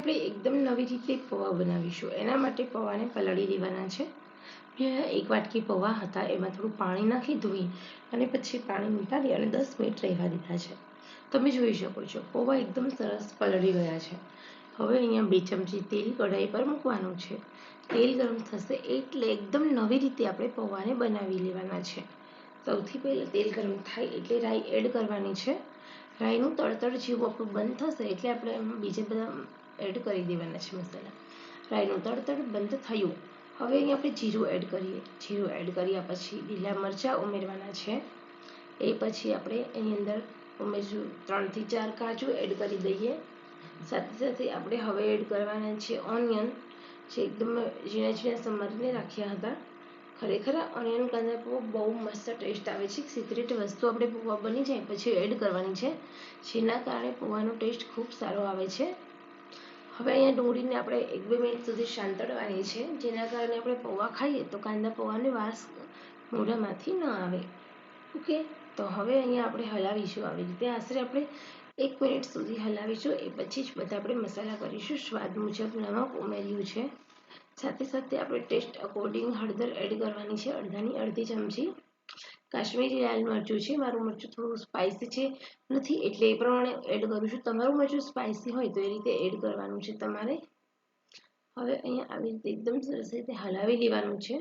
આપણે એકદમ નવી રીતે પૌવા બનાવીશું. એના માટે પૌવાને પલાળી દેવાના છે. એક વાટકી પૌવા હતા. એમાં થોડું પાણી નાખી ધોઈ અને પછી પાણી નીકાળી અને દસ મિનિટ રહેવા દીધા છે. તમે જોઈ શકો છો, પૌવા એકદમ સરસ પલળી ગયા છે. હવે અહીંયા બે ચમચી તેલ કઢાઈ પર મૂકવાનું છે. તેલ ગરમ થશે એટલે એકદમ નવી રીતે આપણે પૌવાને બનાવી લેવાના છે. સૌથી પહેલાં તેલ ગરમ થાય એટલે રાઈ એડ કરવાની છે. રાઈનું તળતળ જેવું આપણું બંધ થશે એટલે આપણે બીજા બધા એડ કરી દેવાના છે મસાલા. રાઈનું તડતડ બંધ થયું. હવે અહીં આપણે જીરું એડ કરીએ. જીરું એડ કર્યા પછી લીલા મરચાં ઉમેરવાના છે. એ પછી આપણે એની અંદર ઉમેરશું. ત્રણથી ચાર કાજુ એડ કરી દઈએ. સાથે સાથે આપણે હવે એડ કરવાના છે ઓનિયન જે એકદમ ઝીણા ઝીણા સમારીને રાખ્યા હતા. ખરેખર ઓનિયન કાંદા પૌવા બહુ મસ્ત ટેસ્ટ આવે છે. સિક્રેટ વસ્તુ આપણે પૌવા બની જાય પછી એડ કરવાની છે. જેના કારણે પૌવાનો ટેસ્ટ ખૂબ સારો આવે છે. હવે અહીંયા ડુંગળીને આપણે એક બે મિનિટ સુધી શાંતળવાની છે. જેના કારણે આપણે પૌવા ખાઈએ તો કાંદા પૌવાની વાસ મોઢામાંથી ન આવે. ઓકે? તો હવે અહીંયા આપણે હલાવીશું આવી રીતે. આશરે આપણે એક મિનિટ સુધી હલાવીશું. એ પછી જ બધા આપણે મસાલા કરીશું. સ્વાદ મુજબ નમક ઉમેર્યું છે. સાથે સાથે આપણે ટેસ્ટ અકોર્ડિંગ હળદર એડ કરવાની છે. અડધાની અડધી ચમચી કાશ્મીરી લાલ મરચું છે, મારું મરચું થોડું સ્પાઇસી છે, નથી, એટલે એ પ્રમાણે એડ કરું છું. તમારું મરચું સ્પાઇસી હોય તો એ રીતે એડ કરવાનું છે તમારે. હવે અહીંયા આવી રીતે એકદમ સરસ રીતે હલાવી લેવાનું છે.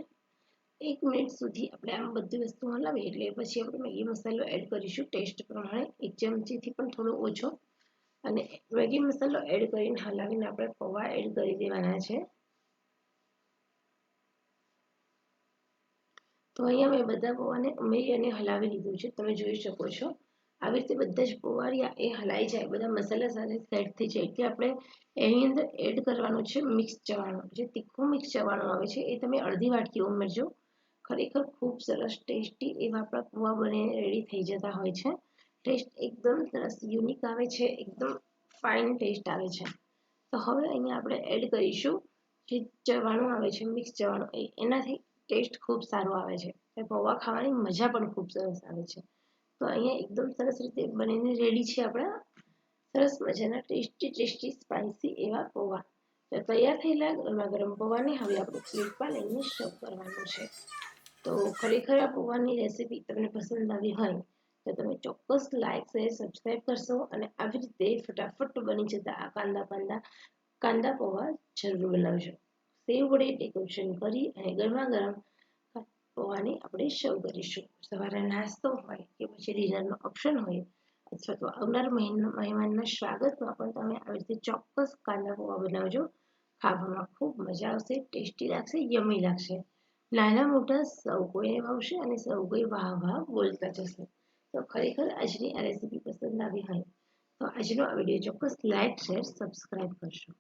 એક મિનિટ સુધી આપણે આમ બધી વસ્તુ હલાવીએ, એટલે પછી આપણે મેગી મસાલો એડ કરીશું. ટેસ્ટ પ્રમાણે એક ચમચીથી પણ થોડો ઓછો. અને મેગી મસાલો એડ કરીને હલાવીને આપણે પૌવા એડ કરી દેવાના છે. તો અહીંયા મેં બધા પૌવાને ઉમેરી અને હલાવી લીધું છે. તમે જોઈ શકો છો. આવી રીતે બધા જ પૌવારિયા એ હલાઈ જાય. બધા મસાલા સાથે સેટ થઈ જાય. એટલે આપણે એની અંદર એડ કરવાનું છે મિક્સ ચવાણું. જે તીખું મિક્સ ચવાણું આવે છે એ તમે અડધી વાટકી ઉમેરજો. ખરેખર ખૂબ સરસ ટેસ્ટી એવા આપણા પૌવા બનીને રેડી થઈ જતા હોય છે. ટેસ્ટ એકદમ સરસ યુનિક આવે છે. એકદમ ફાઇન ટેસ્ટ આવે છે. તો હવે અહીંયા આપણે એડ કરીશું. જે ચવાણું આવે છે, મિક્સ ચવાણું એનાથી ટેસ્ટ ખૂબ સારો આવે છે. પૌવા ખાવાની મજા પણ ખૂબ સરસ આવે છે. તો અહીંયા એકદમ સરસ રીતે બનીને રેડી છે આપણા. સરસ મજાના ટેસ્ટી ટેસ્ટી સ્પાઇસી એવા પૌવા. તો તૈયાર થયેલા ગરમા ગરમ પૌવાને હવે આપણે પ્લેટમાં લઈને સર્વ કરવાનું છે. તો ખરેખર આ પૌવાની રેસીપી તમને પસંદ આવી હોય, તો તમે ચોક્કસ લાઇક શેર સબસ્ક્રાઈબ કરશો અને આવી રીતે ફટાફટ બની જતા આ કાંદા પાંદા કાંદા પૌવા જરૂર બનાવજો. સેવ વડે ડેકોરેશન કરી અને ગરમા ગરમ પૌવાને આપણે સર્વ કરીશું. સવારે નાસ્તો હોય કે પછી ડિનરનો ઓપ્શન હોય અથવા તો આવનાર મહેમાનના સ્વાગતમાં પણ તમે આવી રીતે ચોક્કસ કાંદા પૌવા બનાવજો. ખાવામાં ખૂબ મજા આવશે, ટેસ્ટી લાગશે, યમી લાગશે. નાના મોટા સૌ કોઈને ભાવશે અને સૌ કોઈ વાહ વાહ બોલતા જશે. તો ખરેખર આજની આ રેસીપી પસંદ આવી હોય તો આજનો આ વીડિયો ચોક્કસ લાઇક શેર સબસ્ક્રાઈબ કરશો